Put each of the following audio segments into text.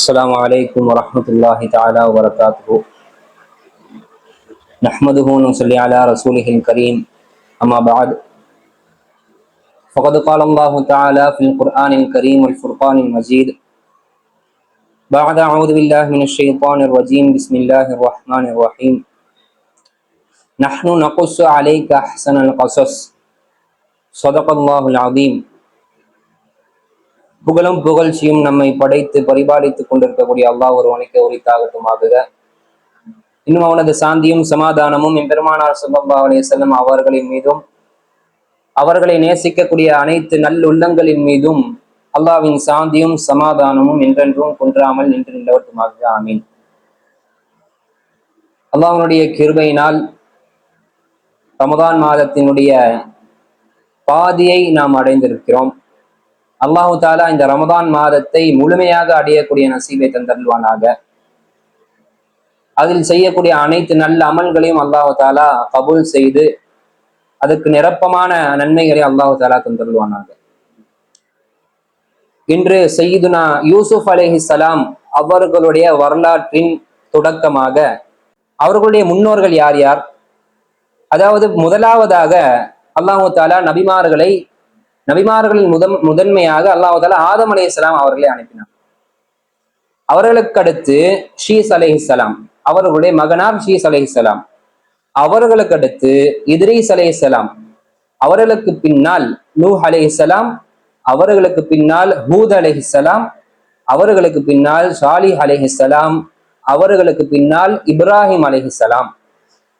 السلام عليكم ورحمة الله تعالى وبركاته. نحمده ونصلي على رسوله الكريم. أما بعد فقد قال الله تعالى في القرآن الكريم والفرقان المجيد بعد أعوذ بالله من الشيطان الرجيم. بسم الله الرحمن الرحيم. نحن نقص عليك أحسن القصص. صدق الله العظيم. புகழும் புகழ்ச்சியும் நம்மை படைத்து பரிபாலித்துக் கொண்டிருக்கக்கூடிய அல்லாஹ் ஒருவனுக்கு உரித்தாகட்டுமாகுக. இன்னும் அவனது சாந்தியும் சமாதானமும் எம்பெருமானார் ஸல்லல்லாஹு அலைஹி வஸல்லம் அவர்களின் மீதும் அவர்களை நேசிக்கக்கூடிய அனைத்து நல்லுள்ளங்களின் மீதும் அல்லாவின் சாந்தியும் சமாதானமும் என்றென்றும் குன்றாமல் நின்று நின்றவற்றுமாக ஆமீன். அல்லாஹனுடைய கிருபையினால் ரமதான் மாதத்தினுடைய பாதியை நாம் அடைந்திருக்கிறோம். அல்லாஹு தாலா இந்த ரமதான் மாதத்தை முழுமையாக அடையக்கூடிய நசீபை தந்தருள்வானாக. அதில் செய்யக்கூடிய அனைத்து நல்ல அமல்களையும் அல்லாஹு தாலா கபூல் செய்து அதுக்கு நிரப்பமான நன்மைகளை அல்லாஹு தாலா தந்தருள்வானாக. இன்று செய்யுதுனா யூசுப் அலைஹிஸ்ஸலாம் அவர்களுடைய வரலாற்றின் தொடக்கமாக அவர்களுடைய முன்னோர்கள் யார் யார்? அதாவது முதலாவதாக அல்லாஹு தாலா நபிமார்களை நபிமார்களின் முதன் முதன்மையாக அல்லாஹால ஆதம் ஆதம் இஸ்லாம் அவர்களை அனுப்பினார் அவர்களுக்கு அடுத்து ஷீஸ் அலைஹிஸ்ஸலாம் அவர்களுடைய மகனார் ஷீஸ் அலைஹிஸ்ஸலாம் அவர்களுக்கு அடுத்து இத்ரீஸ் அலைஹிஸ்ஸலாம் அவர்களுக்கு பின்னால் நூஹ் அலைஹிஸ்ஸலாம் அவர்களுக்கு பின்னால் ஹூத் அலைஹிஸ்ஸலாம் அவர்களுக்கு பின்னால் சாலிஹ் அலைஹிஸ்ஸலாம் அவர்களுக்கு பின்னால் இப்ராஹிம் அலைஹிஸ்ஸலாம்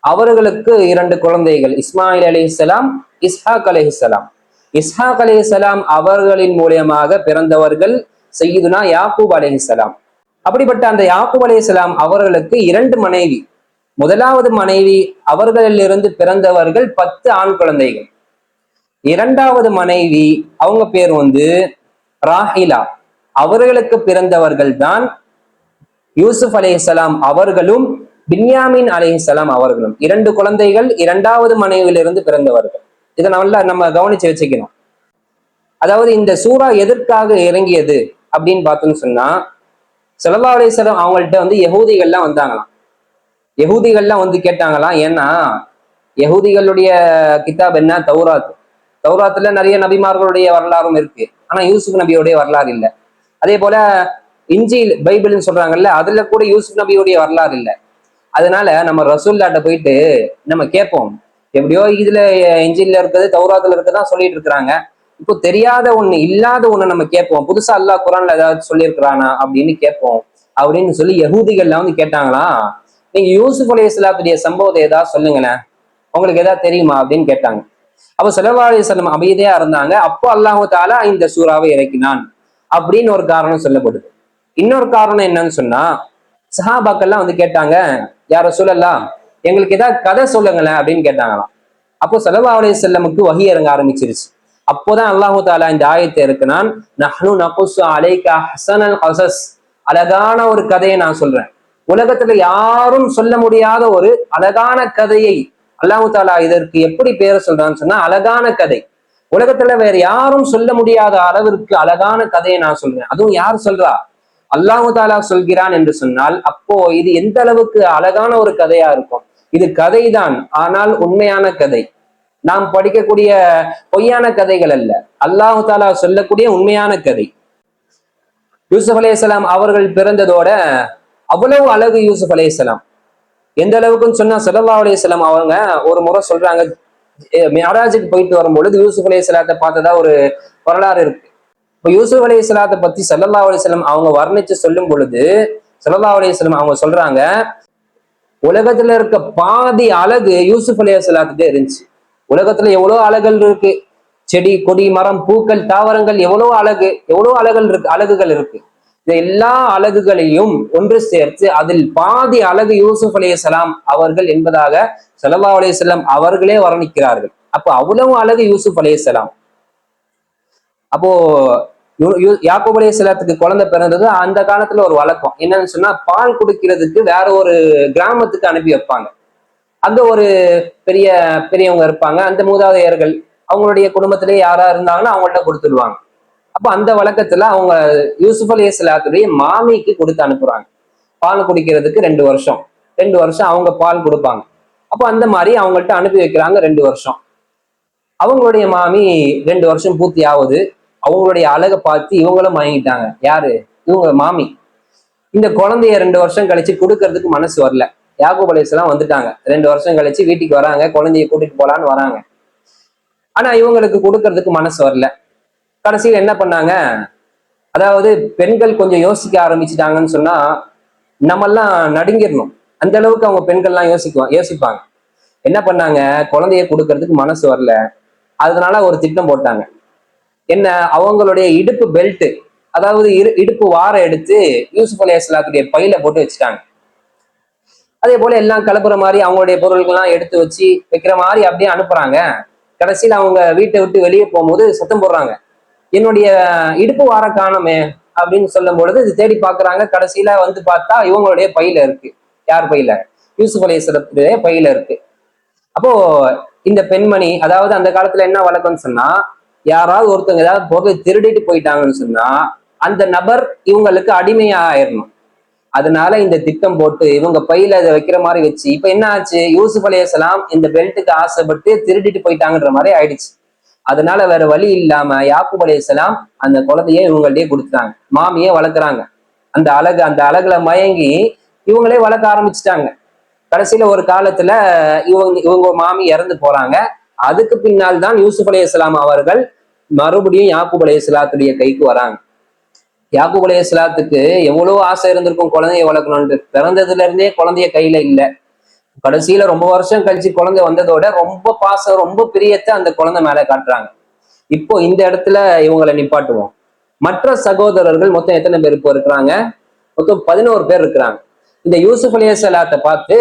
அவர்களுக்கு இரண்டு குழந்தைகள் இஸ்மாயில் அலைஹிஸ்ஸலாம் இஸ்ஹாக் அலைஹிஸ்ஸலாம் இஸ்ஹாக் அலைஹிஸ்ஸலாம் அவர்களின் மூலியமாக பிறந்தவர்கள் செய்யுதுனா யாக்கூப் அலைஹிஸ்ஸலாம் அப்படிப்பட்ட அந்த யாக்கூப் அலைஹிஸ்ஸலாம் அவர்களுக்கு இரண்டு மனைவி. முதலாவது மனைவி அவர்களிலிருந்து பிறந்தவர்கள் பத்து ஆண் குழந்தைகள். இரண்டாவது மனைவி அவங்க பேர் வந்து ராஹிலா. அவர்களுக்கு பிறந்தவர்கள் தான் யூசுப் அலைஹிஸ்ஸலாம் அவர்களும் பின்யாமின் அலைஹிஸ்ஸலாம் அவர்களும். இரண்டு குழந்தைகள் இரண்டாவது மனைவியிலிருந்து பிறந்தவர்கள். இதை நல்லா நம்ம கவனிச்சு வச்சுக்கணும். அதாவது இந்த சூறா எதற்காக இறங்கியது அப்படின்னு பார்த்தோம்னு சொன்னா செலவா அலிஸ்லாம் அவங்கள்ட்ட வந்து யகூதிகள்லாம் வந்தாங்களாம். யகூதிகள்லாம் வந்து கேட்டாங்களாம் ஏன்னா யகூதிகளுடைய கிதாப் என்ன? தௌராத். தௌராத்துல நிறைய நபிமார்களுடைய வரலாறும் இருக்கு. ஆனா யூசுப் நபியோடைய வரலாறு இல்லை. அதே போல இஞ்சில் பைபிள்னு சொல்றாங்கல்ல அதுல கூட யூசுப் நபியோடைய வரலாறு இல்லை. அதனால நம்ம ரசூல்லாட்ட போயிட்டு நம்ம கேட்போம். எப்படியோ இதுல இஞ்சில இருக்கிறது தௌராத்துல இருக்கதான் சொல்லிட்டு இருக்கிறாங்க. இப்போ தெரியாத ஒண்ணு இல்லாத ஒண்ணு நம்ம கேட்போம். புதுசா அல்லாஹ் குரான்ல ஏதாவது சொல்லியிருக்கிறானா அப்படின்னு கேட்போம். அப்படின்னு சொல்லி யகூதிகள்லாம் வந்து கேட்டாங்களா? நீங்க யூசுப் அலி இஸ்லாத்துடைய சம்பவத்தை ஏதாவது சொல்லுங்களேன். உங்களுக்கு ஏதாவது தெரியுமா அப்படின்னு கேட்டாங்க. அப்போ செலவா அலி சொல்லம் அமைதியா இருந்தாங்க. அப்போ அல்லாஹு தாலா இந்த சூறாவை இறக்கினான் அப்படின்னு ஒரு காரணம் சொல்லப்படுது. இன்னொரு காரணம் என்னன்னு சொன்னா சஹாபாக்கள்லாம் வந்து கேட்டாங்க யார சொல்லலாம் எங்களுக்கு ஏதாவது கதை சொல்லுங்களேன் அப்படின்னு கேட்டாங்களாம். அப்போ செலவா அலி செல்லமுக்கு வகி இறங்க ஆரம்பிச்சிருச்சு. அப்போதான் அல்லாஹு தாலா இந்த ஆயத்தை இருக்குனான் நஹ்னு நகுசு அலைகா அழகான ஒரு கதையை நான் சொல்றேன். உலகத்துல யாரும் சொல்ல முடியாத ஒரு அழகான கதையை அல்லாஹு தாலா இதற்கு எப்படி பேர சொல்றான்னு சொன்னா அழகான கதை. உலகத்துல வேற யாரும் சொல்ல முடியாத அளவிற்கு அழகான கதையை நான் சொல்றேன். அதுவும் யார் சொல்றா? அல்லாஹு தாலா சொல்கிறான் என்று சொன்னால் அப்போ இது எந்த அளவுக்கு அழகான ஒரு கதையா இருக்கும்? இது கதைதான். ஆனால் உண்மையான கதை. நாம் படிக்கக்கூடிய பொய்யான கதைகள் அல்ல. அல்லாஹு தாலா சொல்லக்கூடிய உண்மையான கதை. யூசுப் அலேசலாம் அவர்கள் பிறந்ததோட அவ்வளவு அழகு யூசுப் அலேசலாம் எந்த அளவுக்குன்னு சொன்னா சல்லா அலேசலாம் அவங்க ஒரு முறை சொல்றாங்க. மேராஜுக்கு போயிட்டு வரும்பொழுது யூசுப் அலேசலாத்தை பார்த்ததா ஒரு வரலாறு இருக்கு. இப்போ யூசுப் அலேசலாத்தை பத்தி சல்லல்லா அலிஸ்லாம் அவங்க வர்ணிச்சு சொல்லும் பொழுது சல்லல்லா அலிஸ்லாம் அவங்க சொல்றாங்க உலகத்துல இருக்க பாதி அழகு யூசுப் அலி இஸ்லாத்துட்டே இருந்துச்சு. உலகத்துல எவ்வளவு அழகல் இருக்கு? செடி கொடி மரம் பூக்கள் தாவரங்கள் எவ்வளவு அழகு எவ்வளவு அழகல் இருக்கு அழகுகள் இருக்கு. இந்த எல்லா அழகுகளையும் ஒன்று சேர்த்து அதில் பாதி அழகு யூசுப் சலாம் அவர்கள் என்பதாக சல்லா அலையம் அவர்களே வர்ணிக்கிறார்கள். அப்போ அவ்வளவு அழகு யூசுப் சலாம் அப்போ யாக்கோபுடைய சிலத்துக்கு குழந்தை பிறந்தது அந்த காலத்துல ஒரு வழக்கம். என்னன்னு சொன்னா பால் குடிக்கிறதுக்கு வேற ஒரு கிராமத்துக்கு அனுப்பி வைப்பாங்க. அங்க ஒரு பெரிய பெரியவங்க இருப்பாங்க. அந்த மூதாதையர்கள் அவங்களுடைய குடும்பத்திலே யாரா இருந்தாங்கன்னா அவங்கள்ட்ட கொடுத்துடுவாங்க. அப்போ அந்த வழக்கத்துல அவங்க யூசுப் அலி இஸ்லாத்துடைய மாமிக்கு கொடுத்து அனுப்புறாங்க. பால் குடிக்கிறதுக்கு ரெண்டு வருஷம். ரெண்டு வருஷம் அவங்க பால் கொடுப்பாங்க. அப்போ அந்த மாதிரி அவங்கள்ட்ட அனுப்பி வைக்கிறாங்க ரெண்டு வருஷம். அவங்களுடைய மாமி ரெண்டு வருஷம் பூர்த்தி ஆகுது. அவங்களுடைய அழகை பார்த்து இவங்களும் வாங்கிட்டாங்க யாரு? இவங்க மாமி. இந்த குழந்தைய ரெண்டு வருஷம் கழிச்சு கொடுக்கறதுக்கு மனசு வரல. யாக்கூப் அலைஹிஸ்ஸலாம் வந்துட்டாங்க. ரெண்டு வருஷம் கழிச்சு வீட்டுக்கு வராங்க குழந்தைய கூட்டிட்டு போலான்னு வராங்க. ஆனா இவங்களுக்கு கொடுக்கறதுக்கு மனசு வரல. கடைசியில் என்ன பண்ணாங்க? அதாவது பெண்கள் கொஞ்சம் யோசிக்க ஆரம்பிச்சிட்டாங்கன்னு சொன்னா நம்மெல்லாம் நடுங்கிடணும். அந்த அளவுக்கு அவங்க பெண்கள்லாம் யோசிக்குவாங்க யோசிப்பாங்க. என்ன பண்ணாங்க? குழந்தைய கொடுக்கறதுக்கு மனசு வரல. அதனால ஒரு திட்டம் போட்டாங்க. என்ன அவங்களுடைய இடுப்பு பெல்ட் அதாவது இரு இடுப்பு வாரம் எடுத்து யூசுப் அலி இஸ்லாத்துடைய பையில போட்டு வச்சுட்டாங்க. அதே போல எல்லாம் கலப்புற மாதிரி அவங்களுடைய பொருள்கள்லாம் எடுத்து வச்சு வைக்கிற மாதிரி அப்படியே அனுப்புறாங்க. கடைசியில் அவங்க வீட்டை விட்டு வெளியே போகும்போது சத்தம் போடுறாங்க. என்னுடைய இடுப்பு வார காணமே அப்படின்னு சொல்லும் பொழுது இது தேடி பாக்குறாங்க கடைசியில வந்து பார்த்தா இவங்களுடைய பையில இருக்கு. யார் பையில? யூசுப் அலையத்துடைய பையில இருக்கு. அப்போ இந்த பெண்மணி அதாவது அந்த காலத்துல என்ன வழக்கம்னு சொன்னா யாராவது ஒருத்தவங்க ஏதாவது பொருளை திருடிட்டு போயிட்டாங்கன்னு சொன்னா அந்த நபர் இவங்களுக்கு அடிமையா ஆயிடணும் அதனால இந்த திட்டம் போட்டு இவங்க பையில அதை வைக்கிற மாதிரி வச்சு இப்ப என்ன ஆச்சு? யூசுப் அலையாம் இந்த பெல்ட்டுக்கு ஆசைப்பட்டு திருடிட்டு போயிட்டாங்கன்ற மாதிரி ஆயிடுச்சு. அதனால வேற வழி இல்லாம யாக்குப் அலையாம் அந்த குழந்தைய இவங்கள்டே கொடுத்துட்டாங்க. மாமியே வளர்க்குறாங்க. அந்த அழகு அந்த அழகுல மயங்கி இவங்களே வளர்க்க ஆரம்பிச்சிட்டாங்க. கடைசியில ஒரு காலத்துல இவங்க இவங்க மாமி இறந்து போறாங்க. அதுக்கு பின்னால் தான் யூசுப் அலையாம் அவர்கள் மறுபடியும் யாக்கூப் இஸ்லாத்துடைய கைக்கு வராங்க. யாக்கூப் இஸ்லாத்துக்கு எவ்வளவு ஆசை இருந்திருக்கும் குழந்தைய வளர்க்கணும்னு பிறந்ததுல இருந்தே குழந்தைய கையில இல்ல. கடைசியில ரொம்ப வருஷம் கழிச்சு குழந்தை வந்ததோட ரொம்ப பாசம் ரொம்ப பிரியத்தை அந்த குழந்தை மேல காட்டுறாங்க. இப்போ இந்த இடத்துல இவங்களை நிப்பாட்டுவோம். மற்ற சகோதரர்கள் மொத்தம் எத்தனை பேர் இப்போ இருக்கிறாங்க? மொத்தம் பதினோரு பேர் இருக்கிறாங்க. இந்த யூசுப் அலையாத்தை பார்த்து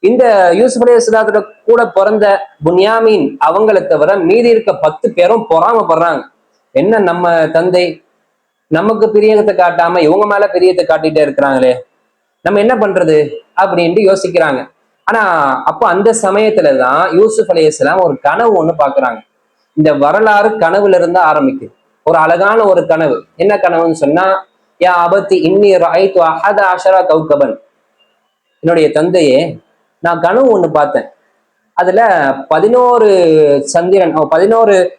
இந்த யூசுப் அலையாத்தோட கூட பிறந்த புன்யாமீன் அவங்களை தவிர மீதி இருக்க பத்து பேரும் பொறாமப்படுறாங்க. என்ன நம்ம தந்தை? நமக்கு பிரியத்தை காட்டாம இவங்க மேல பிரியத்தை காட்டிட்டே இருக்கிறாங்களே. நம்ம என்ன பண்றது? அப்படின்ட்டு யோசிக்கிறாங்க. ஆனா அப்ப அந்த சமயத்துலதான் யூசுப் அலையாம் ஒரு கனவு ஒண்ணு பாக்குறாங்க. இந்த வரலாறு கனவுல இருந்து ஆரம்பிக்குது. ஒரு அழகான ஒரு கனவு. என்ன கனவுன்னு சொன்னா யா அபத்தி இன்னி ராய்த்து அஹத அஷரா கௌகபன். என்னுடைய தந்தையே நான் கனவு ஒண்ணு பார்த்தேன். அதுல பதினோரு சந்திரன் பதினோரு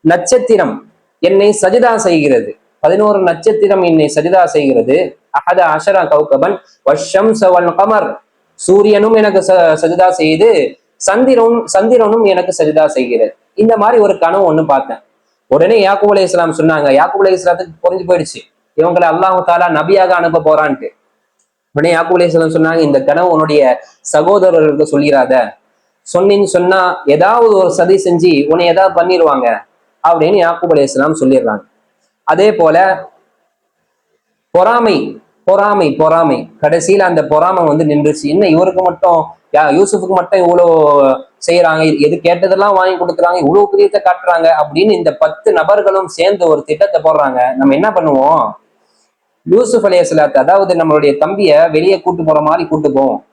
நட்சத்திரம் என்னை சஜிதா செய்கிறது. பதினோரு நட்சத்திரம் என்னை சஜிதா செய்கிறது. அஹத அஷரா கௌகபன் வஷம் சவல் கமர் சூரியனும் எனக்கு ச- சஜிதா செய்து சந்திரனும் சந்திரனும் எனக்கு சஜிதா செய்கிறது. இந்த மாதிரி ஒரு கனவு ஒண்ணு பார்த்தேன். உடனே யாக்கூப் இஸ்லாம் சொன்னாங்க யாக்கூப் அலைஹிஸ் இஸ்லாத்துக்கு புரிஞ்சு போயிடுச்சு. இவங்களை அல்லாஹு தாலா நபியாக அனுப்ப போறான்ட்டு. உடனே யாக்குலேசலம் சொன்னாங்க இந்த கனவு உன்னுடைய சகோதரர்களுக்கு சொல்லிடாத சொன்னின்னு சொன்னா ஏதாவது ஒரு சதி செஞ்சு உன்னை ஏதாவது பண்ணிடுவாங்க அப்படின்னு யாக்கூப் சொல்லிடுறாங்க. அதே போல பொறாமை பொறாமை பொறாமை. கடைசியில அந்த பொறாமை வந்து நின்றுச்சு. என்ன இவருக்கு மட்டும் யா யூசுஃபுக்கு மட்டும் இவ்வளோ செய்யறாங்க எது கேட்டதெல்லாம் வாங்கி கொடுக்குறாங்க? இவ்வளவு பிரியத்தை காட்டுறாங்க? அப்படின்னு இந்த பத்து நபர்களும் சேர்ந்து ஒரு திட்டத்தை போடுறாங்க. நம்ம என்ன பண்ணுவோம்? யூசுப் அலையாத் அதாவது நம்மளுடைய தம்பிய வெளியே கூட்டு போற மாதிரி கூட்டு போவோம்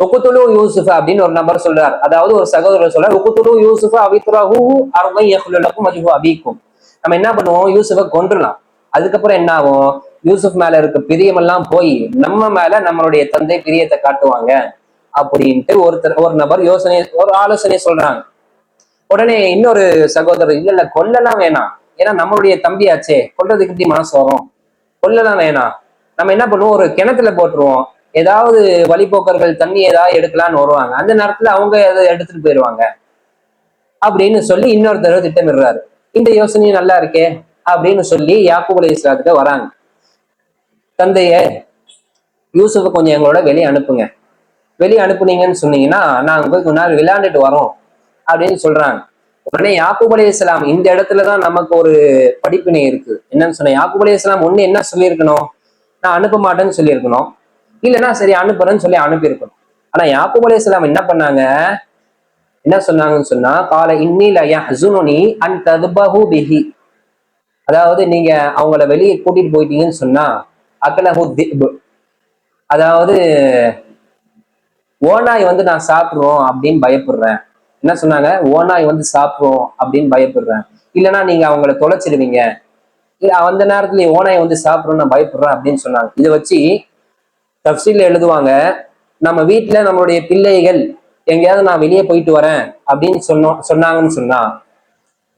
ஒக்குத்துலு யூசுஃப் அப்படின்னு ஒரு நபர் சொல்றார். அதாவது ஒரு சகோதரர் சொல்றார் ஒக்குத்துலு யூசுஃப் அவித்ராஹு அருமை யஹ்லுலக்கும் நம்ம என்ன பண்ணுவோம்? யூசுஃபை கொன்றுலாம். அதுக்கப்புறம் என்ன ஆகும்? யூசுப் மேல இருக்க பிரியமெல்லாம் போய் நம்ம மேல நம்மளுடைய தந்தை பிரியத்தை காட்டுவாங்க அப்படின்ட்டு ஒருத்தர் ஒரு நபர் யோசனை ஒரு ஆலோசனை சொல்றாங்க. உடனே இன்னொரு சகோதரர் இல்ல இல்ல கொல்லலாம் வேணாம். ஏன்னா நம்மளுடைய தம்பியாச்சே கொல்றதுக்கு இப்படி மனசு வரும். கொல்லலாம் வேணாம் நம்ம என்ன பண்ணுவோம்? ஒரு கிணத்துல போட்டுருவோம். ஏதாவது வழிபோக்கர்கள் தண்ணி ஏதாவது எடுக்கலாம்னு வருவாங்க. அந்த நேரத்துல அவங்க அதை எடுத்துட்டு போயிடுவாங்க அப்படின்னு சொல்லி இன்னொருத்தர் திட்டமிடுறாரு. இந்த யோசனையும் நல்லா இருக்கே அப்படின்னு சொல்லி யாக்கூப் அலி இஸ்லாத்துக்கு வராங்க. தந்தைய யூசுஃபை கொஞ்சம் எங்களோட வெளியே அனுப்புங்க. வெளியே அனுப்புனீங்கன்னு சொன்னீங்கன்னா நாங்கள் போய் கொஞ்ச நாள் விளையாண்டுட்டு வரோம். அப்படின்னு சொல்றாங்க. உடனே யாக்கூப் அலி இஸ்லாம் இந்த இடத்துலதான் நமக்கு ஒரு படிப்பினை இருக்கு. என்னன்னு சொன்ன யாக்கூப் அலி இஸ்லாம் ஒண்ணு என்ன சொல்லியிருக்கணும்? நான் அனுப்ப மாட்டேன்னு சொல்லியிருக்கணும். இல்லைன்னா சரி அனுப்புறேன்னு சொல்லி அனுப்பியிருக்கணும். ஆனா யாக்கூப் அலி இஸ்லாம் என்ன பண்ணாங்க? என்ன சொன்னாங்கன்னு சொன்னா கால இன்னில யஹ்சுனுனி அன் ததுபஹு பிஹி. அதாவது நீங்க அவங்கள வெளியே கூட்டிட்டு போயிட்டீங்கன்னு சொன்னா அக்கலஹு திப் அதாவது ஓநாய் வந்து நான் சாப்பிட்றோம் அப்படின்னு பயப்படுறேன். என்ன சொன்னாங்க? ஓனாய் வந்து சாப்பிடும் அப்படின்னு பயப்படுறேன். இல்லைன்னா நீங்க அவங்கள தொலைச்சிடுவீங்க. இல்ல அந்த நேரத்துல ஓனாய் வந்து சாப்பிடணும் நான் பயப்படுறேன் அப்படின்னு சொன்னாங்க. இதை வச்சு தப்சீல எழுதுவாங்க நம்ம வீட்டுல நம்மளுடைய பிள்ளைகள் எங்கேயாவது நான் வெளியே போயிட்டு வரேன் அப்படின்னு சொன்னோம் சொன்னாங்கன்னு சொன்னா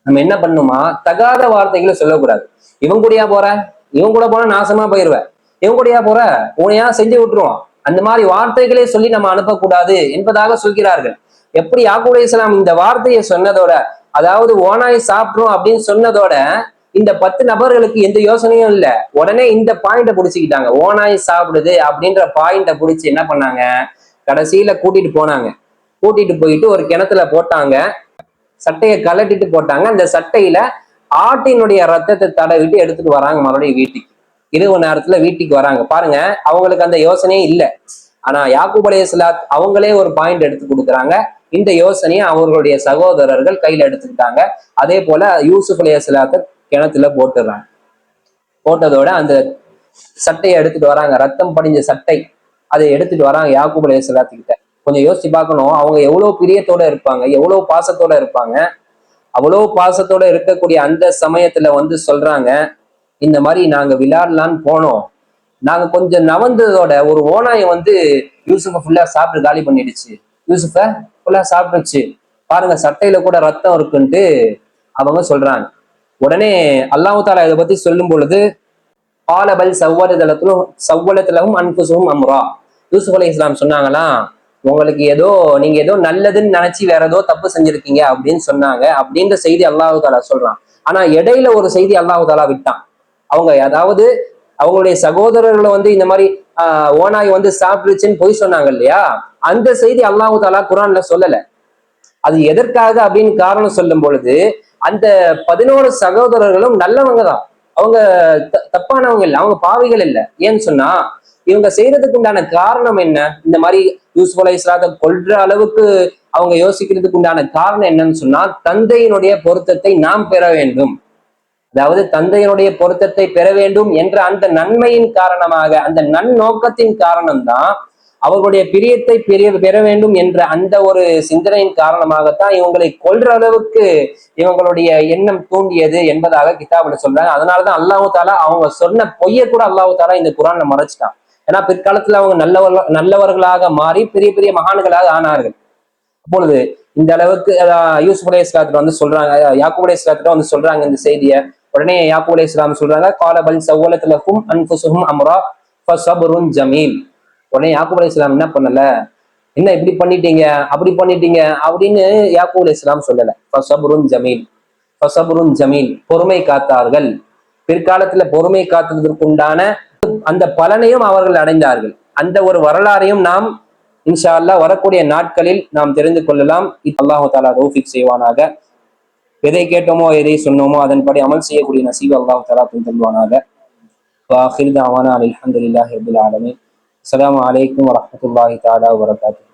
நம்ம என்ன பண்ணுமா? தகாத வார்த்தைகளை சொல்லக்கூடாது. இவன் கூடயா போற? இவன் கூட போனா நாசமா போயிருவேன். இவன் கூடயா போற? உனையா செஞ்சு விட்டுருவான். அந்த மாதிரி வார்த்தைகளே சொல்லி நம்ம அனுப்பக்கூடாது என்பதாக சொல்கிறார்கள். எப்படி யாக்கூப் இஸ்லாம் இந்த வார்த்தையை சொன்னதோட அதாவது ஓனாய் சாப்பிட்றோம் அப்படின்னு சொன்னதோட இந்த பத்து நபர்களுக்கு எந்த யோசனையும் இல்ல. உடனே இந்த பாயிண்ட புடிச்சுக்கிட்டாங்க. ஓனாய் சாப்பிடுது அப்படின்ற பாயிண்ட புடிச்சு என்ன பண்ணாங்க? கடைசியில கூட்டிட்டு போனாங்க. கூட்டிட்டு போயிட்டு ஒரு கிணத்துல போட்டாங்க. சட்டையை கலட்டிட்டு போட்டாங்க. அந்த சட்டையில ஆட்டினுடைய ரத்தத்தை தடவிட்டு எடுத்துட்டு வராங்க மறுபடியும் வீட்டுக்கு. இரவு நேரத்துல வீட்டுக்கு வராங்க. பாருங்க அவங்களுக்கு அந்த யோசனையே இல்லை. ஆனா யாக்கூப் அலைஹிஸ்ஸலாத் அவங்களே ஒரு பாயிண்ட் எடுத்து கொடுக்குறாங்க. இந்த யோசனையை அவர்களுடைய சகோதரர்கள் கையில எடுத்துக்கிட்டாங்க. அதே போல யூசுப் அலைஹிஸ்ஸலாத்தை கிணத்துல போட்டுடுறாங்க. போட்டதோட அந்த சட்டையை எடுத்துட்டு வராங்க. ரத்தம் படிஞ்ச சட்டை. அதை எடுத்துட்டு வராங்க யாக்கூப் அலைஹிஸ்ஸலாத்துக்கிட்ட கொஞ்சம் யோசிச்சு பார்க்கணும். அவங்க எவ்வளவு பிரியத்தோட இருப்பாங்க. எவ்வளவு பாசத்தோட இருப்பாங்க. அவ்வளவு பாசத்தோட இருக்கக்கூடிய அந்த சமயத்துல வந்து சொல்றாங்க இந்த மாதிரி நாங்க விளையாடலான்னு போனோம். நாங்க கொஞ்சம் நவந்ததோட ஒரு ஓனாயை வந்து யூசுஃபை ஃபுல்லா சாப்பிட்டு காலி பண்ணிடுச்சு. யூசுஃபை ஃபுல்லா சாப்பிட்டுச்சு. பாருங்க சட்டையில கூட ரத்தம் இருக்குன்ட்டு அவங்க சொல்றாங்க. உடனே அல்லாஹு தாலா இதை பத்தி சொல்லும் பொழுது பாலபல் சவ்வலத்திலும் சவ்வலத்திலும் அன்புசும் அம்ரா. யூசுப் அலி இஸ்லாம் சொன்னாங்களாம் உங்களுக்கு ஏதோ நீங்க ஏதோ நல்லதுன்னு நினைச்சு வேற ஏதோ தப்பு செஞ்சிருக்கீங்க அப்படின்னு சொன்னாங்க. அப்படின்ற செய்தி அல்லாஹு தாலா சொல்றான். ஆனா இடையில ஒரு செய்தி அல்லாஹு தாலா விட்டான். அவங்க அதாவது அவங்களுடைய சகோதரர்களை வந்து இந்த மாதிரி ஆஹ் ஓனாய் வந்து சாப்பிடுச்சுன்னு பொய் சொன்னாங்க இல்லையா? அந்த செய்தி அல்லாஹு தாலா குரான்ல சொல்லல. அது எதற்காக அப்படின்னு காரணம் சொல்லும் பொழுது அந்த பதினோரு சகோதரர்களும் நல்லவங்க தான். அவங்க த- தப்பானவங்க இல்லை அவங்க பாவிகள் இல்லை. ஏன்னு சொன்னா இவங்க செய்யறதுக்கு உண்டான காரணம் என்ன? இந்த மாதிரி யூசுப் அலை கொள்ற அளவுக்கு அவங்க யோசிக்கிறதுக்கு உண்டான காரணம் என்னன்னு சொன்னா தந்தையினுடைய பொருத்தத்தை நாம் பெற வேண்டும். அதாவது தந்தையினுடைய பொருத்தத்தை பெற வேண்டும் என்ற அந்த நன்மையின் காரணமாக அந்த நன்னோக்கத்தின் காரணம்தான் அவர்களுடைய பிரியத்தை பெரிய பெற வேண்டும் என்ற அந்த ஒரு சிந்தனையின் காரணமாகத்தான் இவங்களை கொல்ற அளவுக்கு இவங்களுடைய எண்ணம் தூண்டியது என்பதாக கிதாபுல சொல்றாங்க. அதனாலதான் அல்லாஹு தாலா அவங்க சொன்ன பொய்யை கூட அல்லாஹு தாலா இந்த குரான்ல மறைச்சிட்டான். ஏன்னா பிற்காலத்துல அவங்க நல்லவர்கள் நல்லவர்களாக மாறி பெரிய பெரிய மகான்களாக ஆனார்கள். அப்பொழுது இந்த அளவுக்கு அஹ், யூசுப் இஸ்லாத்துல வந்து சொல்றாங்க யாக்குபுடைய இஸ்லாத்துல வந்து சொல்றாங்க இந்த செய்தியை. உடனே யாக்கூப் இஸ்லாம் சொல்றாங்க காலபல் சவ்வலத்துலகும் அன்புசுகும் அமரா ஃபசபுருன் ஜமீல். உடனே யாக்கூப் அலி இஸ்லாம் என்ன பண்ணல? என்ன இப்படி பண்ணிட்டீங்க? அப்படி பண்ணிட்டீங்க? அப்படின்னு யாக்கூப் அலி இஸ்லாம் சொல்லல. ஃபசபுருன் ஜமீல். ஃபசபுருன் ஜமீல். பொறுமை காத்தார்கள். பிற்காலத்துல பொறுமை காத்ததற்கு உண்டான அந்த பலனையும் அவர்கள் அடைந்தார்கள். அந்த ஒரு வரலாறையும் நாம் இன்ஷா அல்லா வரக்கூடிய நாட்களில் நாம் தெரிந்து கொள்ளலாம். அல்லாஹு தாலா ரூஃபிக் செய்வானாக. எதை கேட்டோமோ எதை சொன்னோமோ அதன்படி அமல் செய்யக்கூடிய நசீப் அல்லாஹ் தலா தந்துள்வானாக வாஹிர் தாவானா அல்ஹம்துலில்லாஹி ரபில் ஆலமீன். அஸ்ஸலாமு அலைக்கும் வரஹ்மத்துல்லாஹி தஆலா வபரகாத்துஹு.